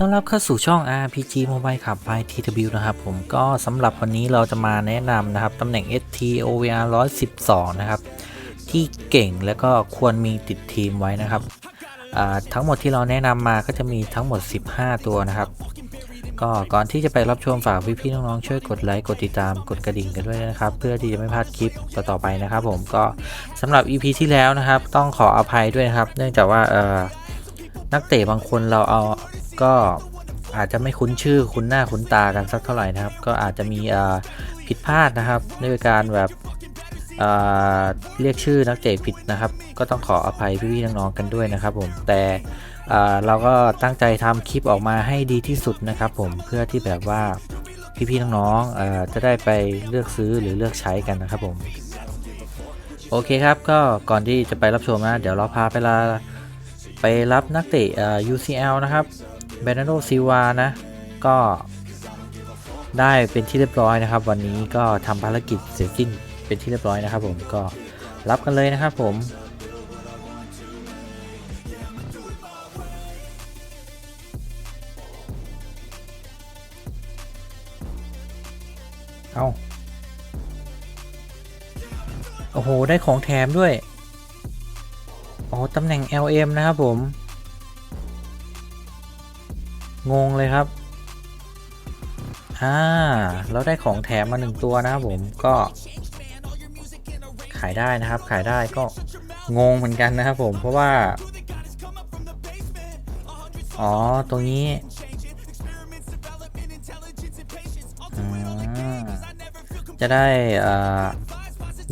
ต้อนรับเข้าสู่ช่อง RPG Mobile ขับ by TW นะครับ ผมก็สำหรับวันนี้เราจะมาแนะนำนะครับตำแหน่ง ST OVR 112 นะครับ ที่เก่งและก็ควรมีติดทีมไว้นะครับ ทั้งหมดที่เราแนะนำมาก็จะมีทั้งหมด 15 ตัวนะครับ ก็ก่อนที่จะไปรับชมฝากพี่ๆน้องๆช่วยกดไลค์กดติดตามกดกระดิ่งกันด้วยนะครับ เพื่อที่จะไม่พลาดคลิปต่อๆไปนะครับ ผมก็สำหรับ EP ที่แล้วนะครับ ต้องขออภัยด้วยนะครับ เนื่องจากว่านักเตะบางคนเราเอา ก็อาจจะไม่คุ้นชื่อคุ้นหน้าคุ้นตากันสักเท่าไหร่นะครับ ก็อาจจะมีผิดพลาดนะครับด้วยการแบบเเรียกชื่อนักเตะผิดนะครับ ก็ต้องขออภัยพี่ๆน้องๆกันด้วยนะครับ ผมแต่เเราก็ตั้งใจทำคลิปออกมาให้ดีที่สุดนะครับ ผมเพื่อที่แบบว่าพี่ๆน้องๆจะได้ไปเลือกซื้อหรือเลือกใช้กันนะครับผมโอเคครับก็ก่อนที่จะไปรับชมนะ เดี๋ยวเราพาไปลาไปรับนักเตะ UCL นะครับ เบรนาโดซิวานะ ก็ได้เป็นที่เรียบร้อยนะครับ วันนี้ก็ทำภารกิจเสร็จสิ้นเป็นที่เรียบร้อยนะครับ ผมก็รับกันเลยนะครับผมเอาโอ้โห ได้ของแถมด้วย อ๋อ ตำแหน่ง LM นะครับผม งงเลยครับ อ่า เราได้ของแถมมาหนึ่งตัวนะครับผมก็ ขายได้นะครับ ขายได้ก็งงเหมือนกันนะครับผมเพราะว่า อ๋อ ตรงนี้อืมจะได้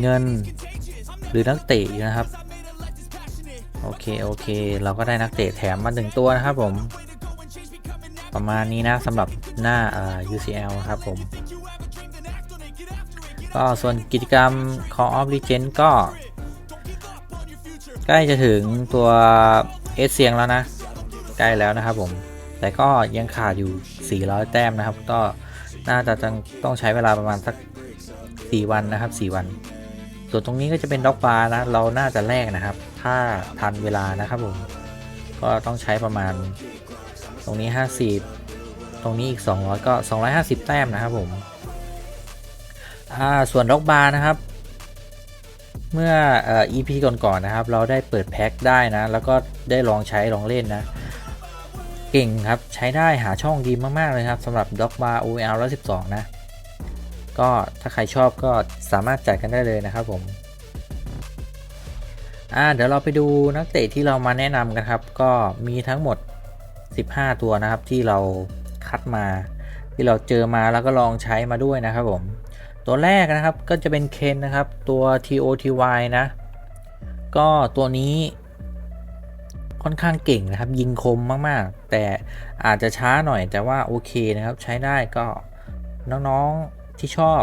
เงินหรือนักเตะนะครับ โอเค โอเค เราก็ได้นักเตะแถมมาหนึ่งตัวนะครับผม ประมาณนี้นะสำหรับหน้า UCL ครับผม ก็ส่วนกิจกรรม Call of Legend ก็ ใกล้จะถึงตัวเอสเซียงแล้วนะ ใกล้แล้วนะครับผม แต่ก็ยังขาดอยู่ 400 แต้มนะครับ ก็น่าจะต้องต้องใช้เวลาประมาณสัก 4 วันนะครับ 4 วัน ส่วนตรงนี้ก็จะเป็นด็อกบาร์นะ เราน่าจะแลกนะครับ ถ้าทันเวลานะครับผม ก็ต้องใช้ประมาณ ตรงนี้ 50 ตรงนี้อีก 200 ก็ 250 แต้มนะครับผมอ่าส่วนด็อกบาร์นะครับ เมื่อเอ่อ EP ก่อนๆนะครับ เราได้เปิดแพ็คได้นะ แล้วก็ได้ลองใช้ลองเล่นนะเก่งครับ ใช้ได้หาช่องดีมาก ๆ เลยครับสำหรับ d o c Bar OL 112 นะ ก็ถ้าใครชอบก็สามารถจัดกันได้เลยนะครับผม อ่า เดี๋ยวเราไปดูนักเตะที่เรามาแนะนำกันครับ ก็มีทั้งหมด 15 ตัวนะครับที่เราคัดมา ที่เราเจอมาแล้วก็ลองใช้มาด้วยนะครับผม ตัวแรกนะครับก็จะเป็นเคนนะครับตัว TOTY นะ ก็ตัวนี้ค่อนข้างเก่งนะครับ ยิงคมมากๆ แต่อาจจะช้าหน่อยแต่ว่าโอเคนะครับใช้ได้ก็น้องๆที่ชอบ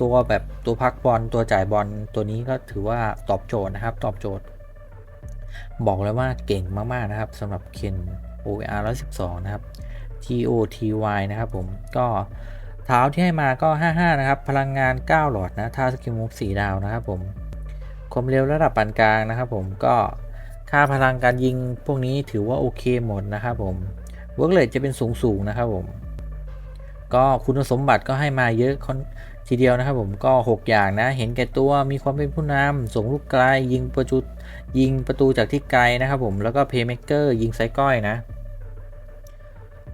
ตัวแบบตัวพักบอลตัวจ่ายบอลตัวนี้ก็ถือว่าตอบโจทย์นะครับ ตอบโจทย์ บอกเลยว่าเก่งมาก ๆ นะครับสำหรับเคน OR 112 นะครับ TOTY นะครับผมก็เท้าที่ให้มาก็ 55 นะครับ พลังงาน 9 หลอดนะท่าสกิลมูฟ4ดาวนะครับผมความเร็วระดับปานกลางนะครับผมก็ค่าพลังการยิงพวกนี้ถือว่าโอเคหมดนะครับผมเวิร์กเลทจะเป็นสูงสูงๆนะครับผม ก็คุณสมบัติก็ให้มาเยอะค่อน ทีเดียวนะครับผมก็ 6 อย่างนะ เห็นแก่ตัวมีความเป็นผู้นำส่งลูกไกลยิงประจุยิงประตูจากที่ไกลนะครับผมแล้วก็เพย์เม k เกอร์ยิงไซก้อยนะ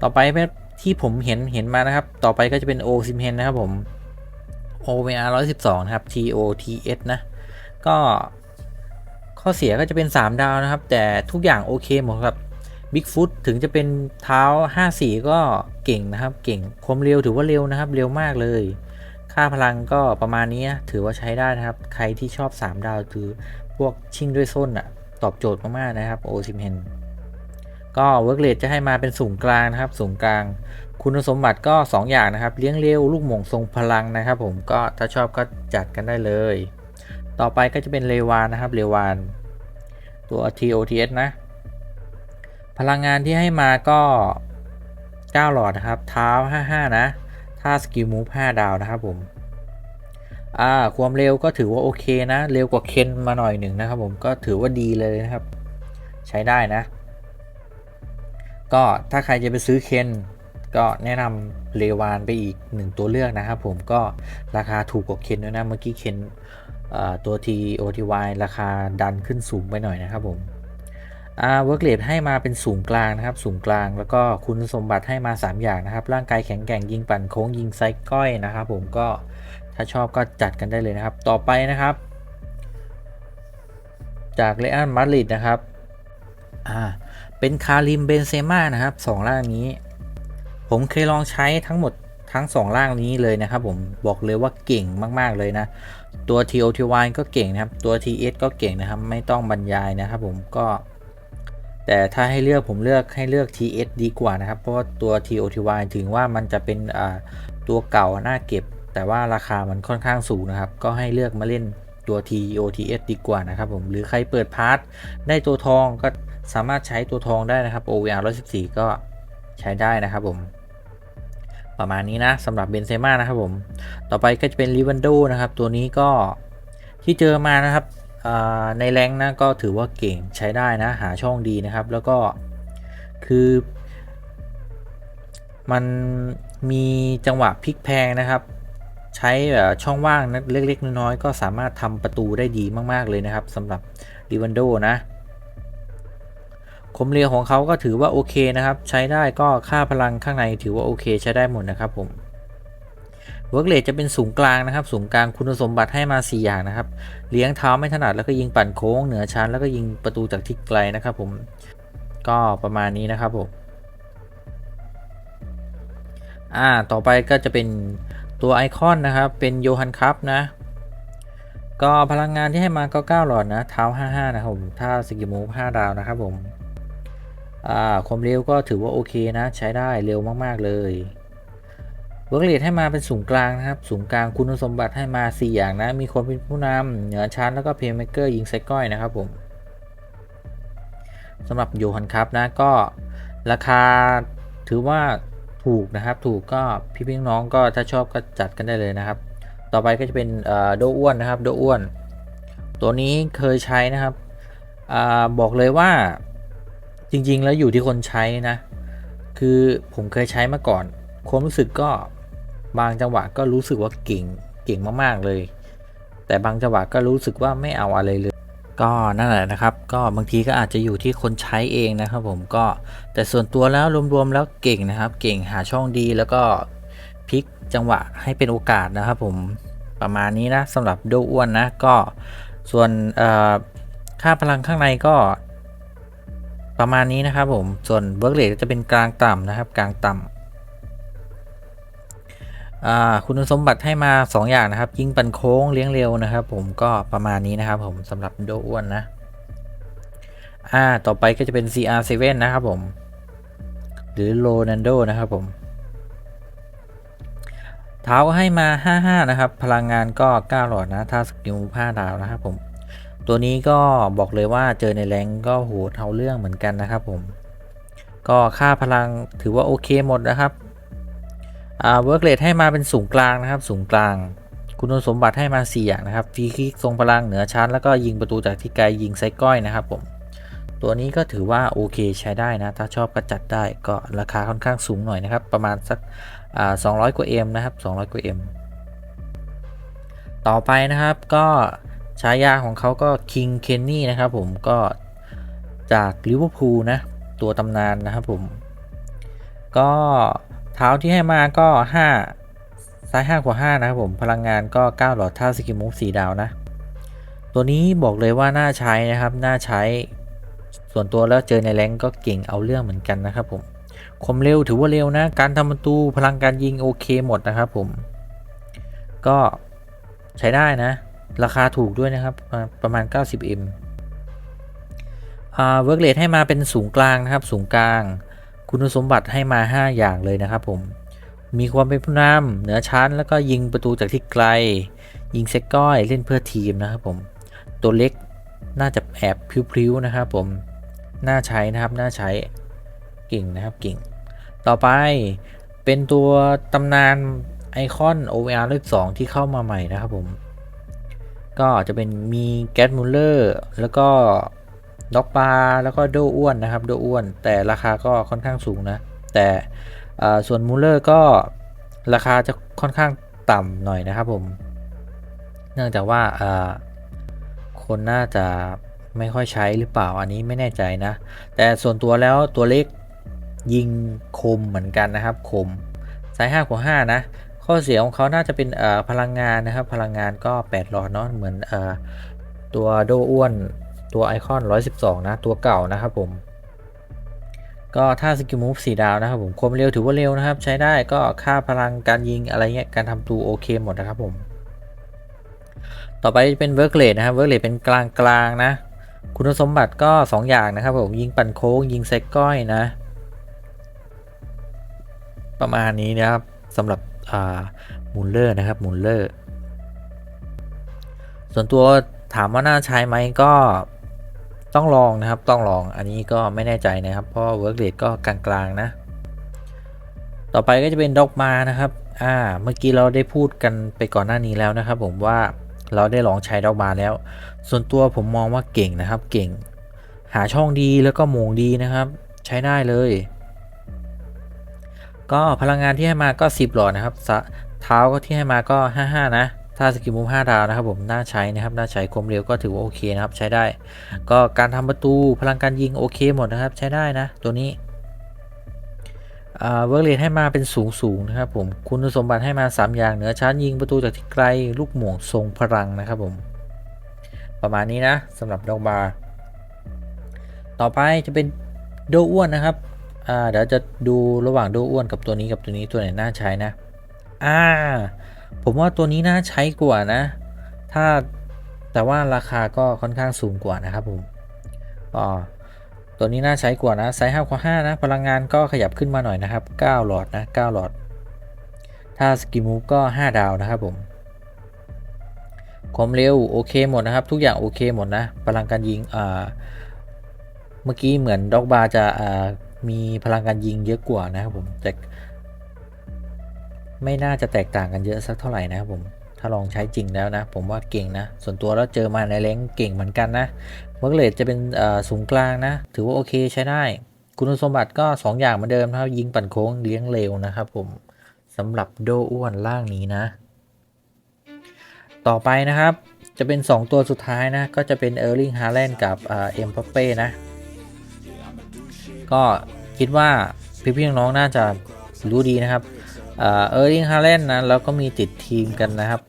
ต่อไปที่ผมเห็นเห็นมานะครับ ต่อไปก็จะเป็น O ซิมเฮนนะครับผม OVR 112 นะครับ TOTS นะ ก็ข้อเสียก็จะเป็น 3 ดาวนะครับ แต่ทุกอย่างโอเคหมดครับ Bigfoot ถึงจะเป็นเท้า 54 ก็เก่งนะครับ เก่งความเร็วถือว่าเร็วนะครับ เร็วมากเลย ค่าพลังก็ประมาณนี้นะถือว่าใช้ได้นะครับ ใครที่ชอบ 3 ดาวคือพวกชิงด้วยส้นอะตอบโจทย์มากๆนะครับ O ซิมเฮนก็เวิร์กเลทจะให้มาเป็นสูงกลางนะครับ สูงกลาง คุณสมบัติก็ 2 อย่างนะครับ เลี้ยงเร็วลูกหม่งทรงพลังนะครับ ผมก็ถ้าชอบก็จัดกันได้เลย ต่อไปก็จะเป็นเลวานนะครับเลวานตัว TOTS นะ พลังงานที่ให้มาก็ 9 หลอดนะครับ เท้า 55 นะ ท่าสกิลมูฟ5ดาวนะครับผม อ่า ความเร็วก็ถือว่าโอเคนะ เร็วกว่าเคนมาหน่อยหนึ่งนะครับผม ก็ถือว่าดีเลยนะครับ ใช้ได้นะ ก็ถ้าใครจะไปซื้อเคนก็แนะนำเลวานไปอีกหนึ่งตัวเลือกนะครับผม ก็ราคาถูกกว่าเคนด้วยนะ เมื่อกี้เคนเอ่อตัว T OTY ราคาดันขึ้นสูงไปหน่อยนะครับผม อ่าเวิร์กเลดให้มาเป็นสูงกลางนะครับ สูงกลางแล้วก็คุณสมบัติให้มา 3 อย่างนะครับ ร่างกายแข็งแกร่งยิงปั่นโค้งยิงไซก้อยนะครับ ผมก็ถ้าชอบก็จัดกันได้เลยนะครับ ต่อไปนะครับ จากเรอัลมาดริดนะครับอ่าเป็นคาริมเบนเซม่านะครับสองร่างนี้ ผมเคยลองใช้ทั้งหมดทั้งสองร่างนี้เลยนะครับ ผมบอกเลยว่าเก่งมาก ๆ เลยนะ ตัว TOTY ก็เก่งนะครับ ตัว TS ก็เก่งนะครับ ไม่ต้องบรรยายนะครับ ผมก็ แต่ถ้าให้เลือกผมเลือกให้เลือก TS ดีกว่านะครับ เพราะว่าตัว TOTY ถึงว่ามันจะเป็นตัวเก่าน่าเก็บ แต่ว่าราคามันค่อนข้างสูงนะครับ ก็ให้เลือกมาเล่นตัว TOTS ดีกว่านะครับผม หรือใครเปิดพาร์ทได้ตัวทองก็สามารถใช้ตัวทองได้นะครับ OVR 114 ก็ใช้ได้นะครับผมประมาณนี้นะสำหรับเบนเซม่านะครับผม ต่อไปก็จะเป็นลิวันโดนะครับ ตัวนี้ก็ที่เจอมานะครับ ในแรงนะก็ถือว่าเก่งใช้ได้นะหาช่องดีนะครับ แล้วก็คือมันมีจังหวะพลิกแพงนะครับ ใช้ช่องว่างนะเล็ก ๆ น้อยๆก็สามารถทำประตูได้ดีมากๆเลยนะครับสำหรับลิวันโดนะคมเรียวของเขาก็ถือว่าโอเคนะครับ ใช้ได้ก็ค่าพลังข้างในถือว่าโอเคใช้ได้หมดนะครับผม เวิร์กเลจะเป็นสูงกลางนะครับ สูงกลางคุณสมบัติให้มา 4 อย่างนะครับ เลี้ยงเท้าไม่ถนัดแล้วก็ยิงปั่นโค้งเหนือชั้น แล้วก็ยิงประตูจากทิศไกลนะครับผม ก็ประมาณนี้นะครับผม อ่า ต่อไปก็จะเป็นตัวไอคอนนะครับ เป็นโยฮันคัพนะ ก็พลังงานที่ให้มาก็9หลอดนะ เท้า 55 นะครับผม ถ้าสกิมูฟ5ดาวนะครับผม อ่า ความเร็วก็ถือว่าโอเคนะ ใช้ได้เร็วมากๆเลย เวิร์กเลทให้มาเป็นสูงกลางนะครับ สูงกลางคุณสมบัติให้มา 4 อย่างนะ มีความเป็นผู้นำเหนือชั้นแล้วก็เพย์เมเกอร์ยิงไซก้อยนะครับผมสำหรับโยฮันครับนะก็ราคาถือว่าถูกนะครับ ถูกก็พี่พี่น้องก็ถ้าชอบก็จัดกันได้เลยนะครับ ต่อไปก็จะเป็นโดอ้วนนะครับโดอ้วน ตัวนี้เคยใช้นะครับอบอกเลยว่าจริงๆแล้วอยู่ที่คนใช้นะ คือผมเคยใช้มาก่อน ความรู้สึกก็ บางจังหวะก็รู้สึกว่าเก่งเก่งมากๆเลย แต่บางจังหวะก็รู้สึกว่าไม่เอาอะไรเลย ก็นั่นแหละนะครับ ก็บางทีก็อาจจะอยู่ที่คนใช้เองนะครับผมก็แต่ส่วนตัวแล้วรวมๆแล้วเก่งนะครับ เก่งหาช่องดีแล้วก็พลิกจังหวะให้เป็นโอกาสนะครับผมประมาณนี้นะสำหรับโดอ้วนนะก็ส่วนค่าพลังข้างในก็ประมาณนี้นะครับผม ส่วนเบิร์กเลจะเป็นกลางต่ำนะครับ กลางต่ำ คุณสมบัติให้มา 2 อย่างนะครับ ยิงปันโค้งเลี้ยงเร็วนะครับ ผมก็ประมาณนี้นะครับ ผมสำหรับโดอ้วนนะอ่าต่อไปก็จะเป็น CR7 นะครับผม หรือโรนันโดนะครับผม เท้าให้มา 55 นะครับ พลังงานก็ 9 หลอดนะ ถ้าสกิล5ดาวนะครับผม ตัวนี้ก็บอกเลยว่าเจอในแรงก็โหเท่าเรื่องเหมือนกันนะครับผม ก็ค่าพลังถือว่าโอเคหมดนะครับ เวิร์กเลทให้มาเป็นสูงกลางนะครับ สูงกลาง คุณสมบัติให้มา 4 อย่างนะครับฟรีคิกทรงพลังเหนือชั้น แล้วก็ยิงประตูจากที่ไกลยิงไซก้อยนะครับผม ตัวนี้ก็ถือว่าโอเคใช้ได้นะ ถ้าชอบก็จัดได้ก็ราคาค่อนข้างสูงหน่อยนะครับ ประมาณสักอ่า200กว่า M นะครับ200กว่า M ต่อไปนะครับก็ฉายาของเขาก็ King Kenny นะครับผมก็จากลิเวอร์พูลนะ ตัวตำนานนะครับผม ก็ เท้าที่ให้มาก็5ซ้าย5กว่า5นะครับผมพลังงานก็9หลอดท่าสกิมูฟสีดาวนะ ตัวนี้บอกเลยว่าน่าใช้นะครับน่าใช้ส่วนตัวแล้วเจอในแรงก็เก่งเอาเรื่องเหมือนกันนะครับผมคมเร็วถือว่าเร็วนะ การทำประตูพลังการยิงโอเคหมดนะครับผม ก็ใช้ได้นะ ราคาถูกด้วยนะครับประมาณ 90M อ่าเวิร์กเลทให้มาเป็นสูงกลางนะครับ สูงกลาง คุณสมบัติให้มา 5 อย่างเลยนะครับผมมีความเป็นผู้นำเหนือชั้น แล้วก็ยิงประตูจากที่ไกล ยิงเซกก้อยเล่นเพื่อทีมนะครับผมตัวเล็กน่าจะแอบพริ้วๆนะครับผมน่าใช้นะครับน่าใช้เก่งนะครับเก่ง ต่อไปเป็นตัวตำนานไอคอน OVR เลข2ที่เข้ามาใหม่นะครับผม ก็จะเป็นมีแกตมูลเลอร์แล้วก็ ด็อกบาแล้วก็โดอ้วนนะครับโดอ้วน แต่ราคาก็ค่อนข้างสูงนะ แต่ส่วนมูเลอร์ก็ราคาจะค่อนข้างต่ำหน่อยนะครับผม เนื่องจากว่าคนน่าจะไม่ค่อยใช้หรือเปล่าอันนี้ไม่แน่ใจนะ แต่ส่วนตัวแล้วตัวเล็กยิงคมเหมือนกันนะครับคมไซส์5กว่า5นะ ข้อเสียของเขาน่าจะเป็นพลังงานนะครับ พลังงานก็8หลอดเนาะเหมือนอตัวโดอ้วน ตัวไอคอน 112 นะ ตัวเก่านะครับผม ก็ถ้าสกิลมูฟ4ดาวนะครับผมความเร็วถือว่าเร็วนะครับ ใช้ได้ก็ค่าพลังการยิงอะไรเงี้ยการทำตูโอเคหมดนะครับผม ต่อไปจะเป็นเวิร์กเลดนะครับเวิร์กเลดเป็นกลางกลางนะ คุณสมบัติก็ 2 อย่างนะครับผมยิงปั่นโค้ง ยิงไซก้อยนะ ประมาณนี้นะครับสำหรับมูลเลอร์นะครับมูลเลอร์ส่วนตัวถามว่าน่าใช้ไหมก็ ต้องลองนะครับต้องลองอันนี้ก็ไม่แน่ใจนะครับ เพราะเวิร์กเรทก็กลางๆนะ ต่อไปก็จะเป็นด็อกมานะครับอ่าเมื่อกี้เราได้พูดกันไปก่อนหน้านี้แล้วนะครับ ผมว่าเราได้ลองใช้ด็อกมาแล้ว ส่วนตัวผมมองว่าเก่งนะครับ เก่ง หาช่องดีแล้วก็โมงดีนะครับ ใช้ได้เลย ก็พลังงานที่ให้มาก็ 10 หลอดนะครับสะเท้าก็ที่ให้มาก็ 55 นะ ถ้าสกิลมูฟ5ดาวนะครับผมน่าใช้นะครับน่าใช้ความเร็วก็ถือว่าโอเคนะครับใช้ได้ ก็การทำประตูพลังการยิงโอเคหมดนะครับใช้ได้นะตัวนี้เวิร์กเลทให้มาเป็นสูงสูงนะครับผมคุณสมบัติให้มา 3 อย่างเหนือชั้นยิงประตูจากที่ไกลลูกหม่วงทรงพลังนะครับผมประมาณนี้นะสำหรับดอกบาร์ต่อไปจะเป็นโดอ้วนนะครับอ่าเดี๋ยวจะดูระหว่างโดอ้วนกับตัวนี้กับตัวนี้ตัวไหนน่าใช้นะอ่า ผมว่าตัวนี้น่าใช้กว่านะ ถ้าแต่ว่าราคาก็ค่อนข้างสูงกว่านะครับผมอ๋อตัวนี้น่าใช้กว่านะไซส์5กว่านะ พลังงานก็ขยับขึ้นมาหน่อยนะครับ 9 หลอดนะ 9 หลอด ถ้าสกิมูฟก็ 5 ดาวนะครับผมความเร็วโอเคหมดนะครับ ทุกอย่างโอเคหมดนะ พลังการยิงอ่าเมื่อกี้เหมือนด็อกบาจะอ่ามีพลังการยิงเยอะกว่านะครับผมแต่ ไม่น่าจะแตกต่างกันเยอะสักเท่าไหร่นะครับผมถ้าลองใช้จริงแล้วนะ ผมว่าเก่งนะ ส่วนตัวแล้วเจอมาในแรงเก่งเหมือนกันนะเวิร์กเลทจะเป็นสูงกลางนะ ถือว่าโอเคใช้ได้ คุณสมบัติก็ 2 อย่างเหมือนเดิมครับยิงปั่นโค้งเลี้ยงเร็วนะครับผมสำหรับโดอ้วนล่างนี้นะ ต่อไปนะครับจะเป็น 2 ตัวสุดท้ายนะ ก็จะเป็นเออร์ลิงฮาแลนด์กับเอ็มพัปเป้นะ ก็คิดว่าพี่ๆน้องๆน่าจะรู้ดีนะครับ เออร์ลิงฮาแลนนะแล้วก็มีติดทีมกันนะครับ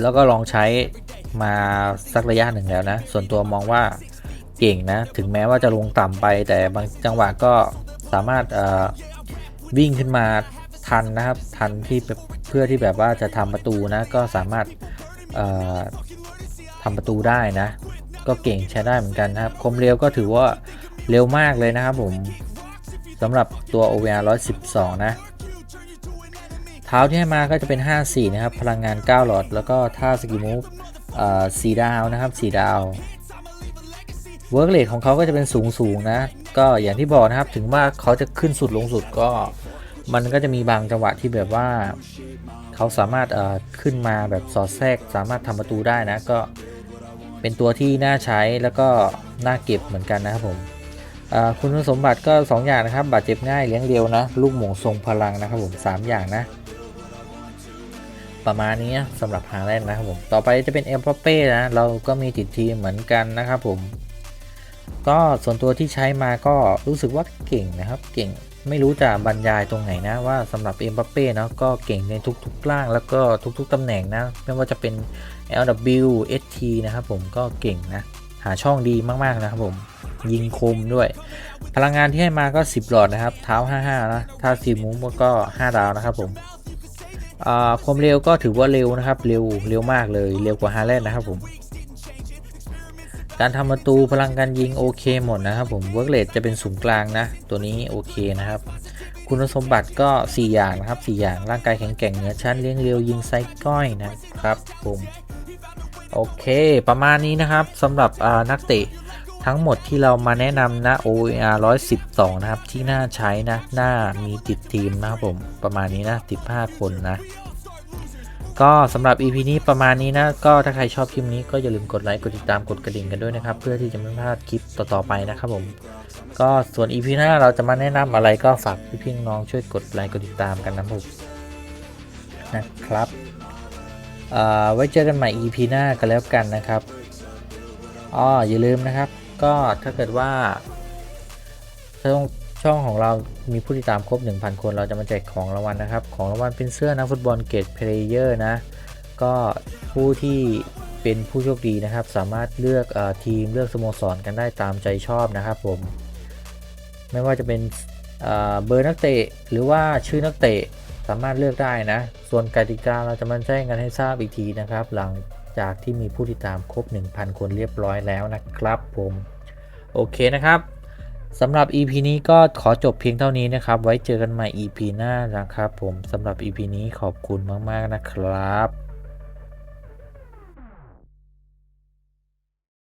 แล้วก็ลองใช้มาสักระยะหนึ่งแล้วนะ ส่วนตัวมองว่าเก่งนะ ถึงแม้ว่าจะลงต่ำไปแต่บางจังหวะก็สามารถวิ่งขึ้นมาทันนะครับ ทันที่เพื่อที่แบบว่าจะทำประตูนะ ก็สามารถทำประตูได้นะ ก็เก่งใช้ได้เหมือนกันนะครับ คมเร็วก็ถือว่าเร็วมากเลยนะครับผมสำหรับตัว OVR 112 นะ เท้าที่ให้มาก็จะเป็น 54 นะครับ พลังงาน 9 หลอด แล้วก็ท่าสกิมูฟสีดาวนะครับ4ดาวเวิร์กเลทของเขาก็จะเป็นสูงสูงนะ ก็อย่างที่บอกนะครับถึงว่าเขาจะขึ้นสุดลงสุดก็ มันก็จะมีบางจังหวะที่แบบว่า เขาสามารถขึ้นมาแบบสอดแทรก สามารถทำประตูได้นะก็เป็นตัวที่น่าใช้แล้วก็น่าเก็บเหมือนกันนะครับผมคุณสมบัติก็ 2 อย่างนะครับ บาดเจ็บง่ายเลี้ยงเร็วนะ ลูกหม่งทรงพลังนะครับผม 3 อย่างนะ ประมาณนี้สำหรับฮาแลนด์นะครับผม ต่อไปจะเป็นเอ็มปเป้นะ เราก็มีติดทีมเหมือนกันนะครับผม ก็ส่วนตัวที่ใช้มาก็รู้สึกว่าเก่งนะครับ เก่งไม่รู้จะบรรยายตรงไหนนะว่าสำหรับเอ็มปเป้เนาะก็เก่งในทุกๆร่างแล้วก็ทุกๆตำแหน่งนะ ไม่ว่าจะเป็น LW ST นะครับผมก็เก่งนะ หาช่องดีมากๆนะครับผมยิงคมด้วย พลังงานที่ให้มาก็ 10 หลอดนะครับ เท้า 55 นะ ถ้าสีมูฟก็ 5 ดาวนะครับผม ความเร็วก็ถือว่าเร็วนะครับ เร็วเร็วมากเลย เร็วกว่าฮาแลนด์นะครับผม การทำประตูพลังการยิงโอเคหมดนะครับผมเวิร์กเลทจะเป็นสูงกลางนะ ตัวนี้โอเคนะครับ คุณสมบัติก็ 4 อย่างนะครับ 4 อย่างร่างกายแข็งแกร่งเหนือชั้นเลี้ยงเร็วยิงไซก้อยนะครับผม โอเค ประมาณนี้นะครับสำหรับนักเตะ ทั้งหมดที่เรามาแนะนำนะ OER 112 นะครับ ที่น่าใช้นะ หน่ามีติดทีมนะครับผมประมาณนี้นะ 15 คนนะ ก็สำหรับ EP นี้ประมาณนี้นะ ก็ถ้าใครชอบคลิปนี้ก็อย่าลืมกดไลค์กดติดตามกดกระดิ่งกันด้วยนะครับ เพื่อที่จะไม่พลาดคลิปต่อๆไปนะครับผม ก็ส่วน EP หน้าเราจะมาแนะนำอะไรก็ฝากพี่ๆน้องช่วยกดไลค์กดติดตามกันนะผมนะครับเอ่อไว้เจอกันใหม่ EP หน้ากันแล้วกันนะครับอ๋ออย่าลืมนะครับ ก็ถ้าเกิดว่าช่องช่องของเรามีผู้ติดตามครบ 1,000 คนเราจะมาแจกของรางวัลนะครับ ของรางวัลเป็นเสื้อนักฟุตบอลเกรดเพลเยอร์นะ ก็ผู้ที่เป็นผู้โชคดีนะครับ สามารถเลือกอทีมเลือกสโมสรกันได้ตามใจชอบนะครับผม ไม่ว่าจะเป็นเอ่อเบอร์นักเตะหรือว่าชื่อนักเตะสามารถเลือกได้นะ ส่วนกติกาเราจะมาแจ้งกันให้ทราบอีกทีนะครับ หลังจากที่มีผู้ติดตามครบ 1,000 คนเรียบร้อยแล้วนะครับผม โอเคนะครับสำหรับ EP นี้ก็ขอจบเพียงเท่านี้นะครับ ไว้เจอกันใหม่ EP หน้านะครับผมสำหรับ EP นี้ขอบคุณมาก ๆ นะครับ